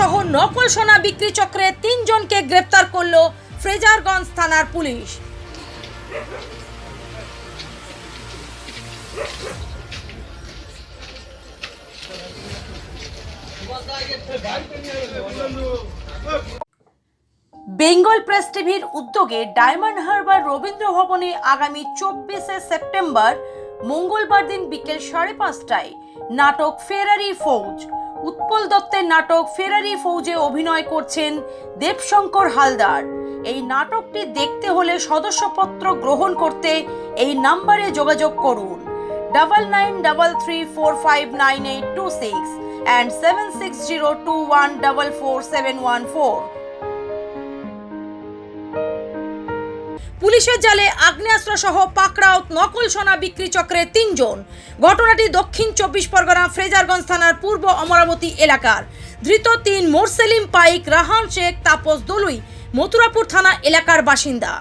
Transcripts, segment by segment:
সহ নকল সোনা বিক্রি চক্রে তিনজনকে গ্রেপ্তার করল ফ্রেজারগঞ্জ থানার পুলিশ। বেঙ্গল প্রেস টিভির উদ্যোগে ডায়মন্ড হারবার রবীন্দ্র ভবনে আগামী চব্বিশে সেপ্টেম্বর মঙ্গলবার দিন বিকেল সাড়ে পাঁচটায় নাটক ফেরারি ফৌজ। উৎপল দত্তের নাটক ফেরারি ফৌজে অভিনয় করছেন দেবশঙ্কর হালদার। এই নাটকটি দেখতে হলে সদস্যপত্র গ্রহণ করতে এই নাম্বারে যোগাযোগ করুন। Double nine double three four five nine eight two six. And seven six zero two one double four seven one four পুলিশের জালে আগ্নেয়াস্ত্র সহ পাকড়াও নকল সোনা বিক্রি চক্রে তিনজন। ঘটনাটি দক্ষিণ চব্বিশ পরগনা ফ্রেজারগঞ্জ থানার পূর্ব অমরাবতী এলাকার। ধৃত তিন মোরসেলিম পাইক, রাহান শেখ, তাপস দলুই মথুরাপুর থানা এলাকার বাসিন্দা।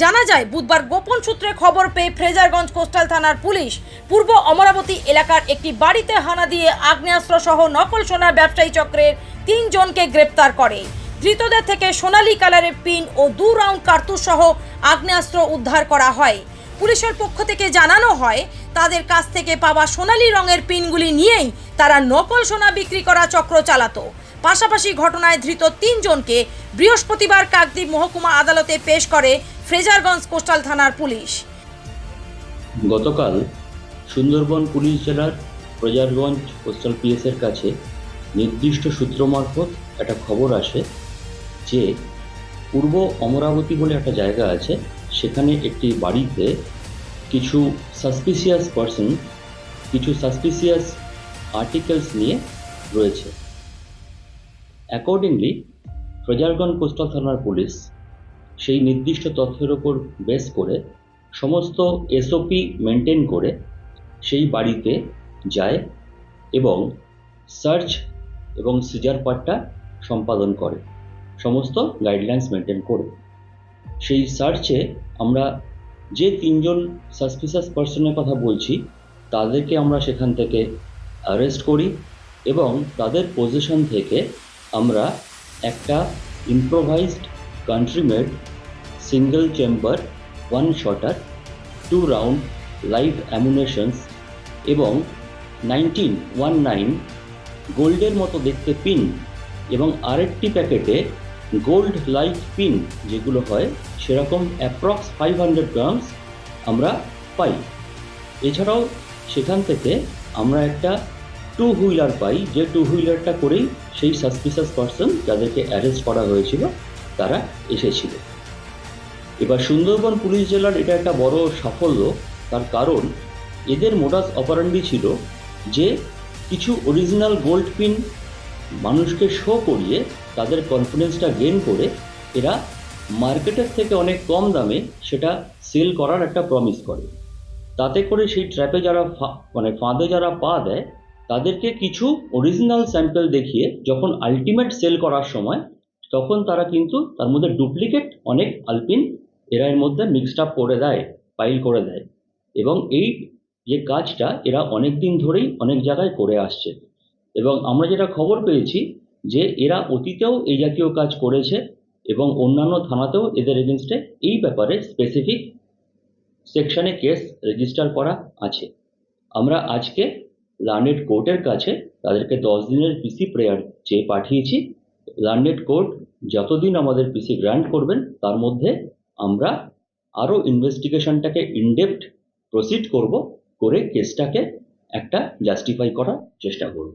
জানা যায়, বুধবার গোপন সূত্রে খবর পেয়ে ফ্রেজারগঞ্জ কোস্টাল থানার পুলিশ পূর্ব অমরাবতী এলাকার একটি বাড়িতে হানা দিয়ে আগ্নেয়াস্ত্র সহ নকল সোনা ব্যবসায়ী চক্রের তিনজনকে গ্রেপ্তার করে। ধৃতদের থেকে সোনালী কালারের পিন ও দু রাউন্ড কার্তুজ সহ আগ্নেয়াস্ত্র উদ্ধার করা হয়। পুলিশের পক্ষ থেকে জানানো হয়, তাদের কাছ থেকে পাওয়া সোনালী রঙের পিনগুলি নিয়েই তারা নকল সোনা বিক্রি করা চক্র চালাতো। পাশাপাশি ঘটনায় ধৃত তিনজনকে বৃহস্পতিবার কাকদ্বীপ মহকুমা আদালতে পেশ করে ফ্রেজারগঞ্জ কোস্টাল থানার পুলিশ। গতকাল সুন্দরবন পুলিশ জেলার প্রজারগঞ্জ কোস্টাল পিএসের কাছে নির্দিষ্ট সূত্র মারফত একটা খবর আসে যে পূর্ব অমরাবতী বলে একটা জায়গা আছে, সেখানে একটি বাড়িতে কিছু সাসপিসিয়াস পার্সন কিছু সাসপিসিয়াস আর্টিকেলস নিয়ে রয়েছে। অ্যাকর্ডিংলি প্রজারগঞ্জ কোস্টাল থানার পুলিশ সেই নির্দিষ্ট তথ্যের ওপর বেস করে সমস্ত এসওপি মেনটেন করে সেই বাড়িতে যায় এবং সার্চ এবং সিজার পার্টটা সম্পাদন করে, সমস্ত গাইডলাইন্স মেনটেন করে। সেই সার্চে আমরা যে তিনজন সাসপিসাস পার্সনের কথা বলছি, তাদেরকে আমরা সেখান থেকে অ্যারেস্ট করি এবং তাদের পজিশন থেকে আমরা একটা improvised country made single chamber one shooter two round live ammunitions এবং নাইনটিন ওয়ান নাইন গোল্ডের মতো দেখতে পিন এবং আরেকটি প্যাকেটে গোল্ড লাইফ পিন যেগুলো হয়, সেরকম অ্যাপ্রক্স ফাইভ হান্ড্রেড গ্রামস আমরা পাই। এছাড়াও সেখান থেকে আমরা একটা টু হুইলার পাই। যে টু হুইলারটা করেই সেই সাসপিসাস পার্সন যাদেরকে অ্যারেস্ট করা হয়েছিল, তারা এসেছিল। এবার সুন্দরবন পুলিশ জেলার এটা একটা বড় সাফল্য, তার কারণ এদের মোডাস অপারেন্ডি ছিল যে কিছু অরিজিনাল গোল্ড পিন মানুষকে শো করিয়ে তাদের কনফিডেন্সটা গেন করে এরা মার্কেটের থেকে অনেক কম দামে সেটা সেল করার একটা প্রমিস করে। তাতে করে সেই ট্র্যাপে যারা মানে ফাঁদে যারা পা দেয় তাদেরকে কিছু অরিজিনাল স্যাম্পল দেখিয়ে যখন আলটিমেট সেল করার সময়, তখন তারা কিন্তু তার মধ্যে ডুপ্লিকেট অনেক আলপিন এরা এর মধ্যে মিক্সড আপ করে দেয় পাইল করে দেয়। এবং এই যে কাজটা এরা অনেক দিন ধরেই অনেক জায়গায় করে আসছে। এবং আমরা যেটা খবর পেয়েছি যে এরা অতীতেও এই জাতীয় কাজ করেছে এবং অন্যান্য থানাতেও এদের এগেনস্টে এই ব্যাপারে স্পেসিফিক সেকশনে কেস রেজিস্টার করা আছে। আমরা আজকে লার্নেড কোর্টের কাছে তাদেরকে দশ দিনের পিসি প্রেয়ার চেয়ে পাঠিয়েছি। লার্নেড কোর্ট যতদিন আমাদের পিসি গ্রান্ট করবেন, তার মধ্যে আমরা আরও ইনভেস্টিগেশনটাকে ইনডেপথ প্রসিড করব, করে কেসটাকে একটা জাস্টিফাই করার চেষ্টা করব।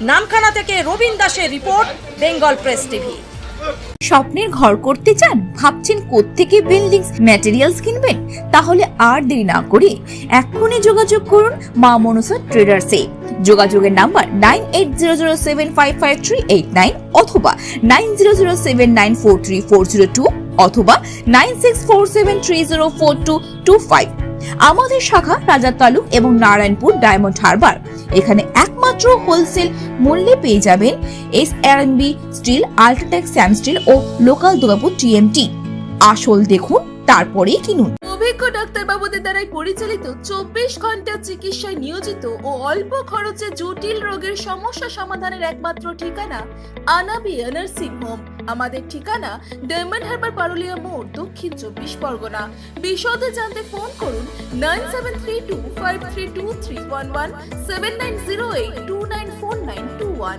নামখানা থেকে রবীন দাসের রিপোর্ট, বেঙ্গল প্রেস টিভি। স্বপ্নের ঘর করতে চান, ভাবছেন কোত্থেকে বিল্ডিংস ম্যাটেরিয়ালস কিনবেন? তাহলে আর দেরি না করে এক্ষুনি যোগাযোগ করুন মা মনসা ট্রেডার্সে যোগাযোগের number nine eight zero zero seven five five three eight nine অথবা nine zero zero seven nine four three four zero two অথবা nine six four seven three zero four two two five আমাদের শাখা, রাজার তালুক এবং Narayanpur diamond Harbour এখানে একমাত্র wholesale মূল্যে পেয়ে যাবেন S B steel UltraTech Sam steel ও লোকাল দুর্গাপুর টিএমটি আসল দেখুন, তারপরেই কিনুন। অভিজ্ঞ ডাক্তারবাবুদের দ্বারাই পরিচালিত চব্বিশ ঘণ্টা চিকিৎসায় নিয়োজিত ও অল্প খরচে জটিল রোগের সমস্যা সমাধানের একমাত্র ঠিকানা আনাবি নার্সিং হোম। আমাদের ঠিকানা ডায়মন্ড হারবার পারুলিয়া মোড়, দক্ষিণ চব্বিশ পরগনা। বিশদে জানতে ফোন করুন nine seven three two five three two three one one seven nine zero eight two nine four nine two one.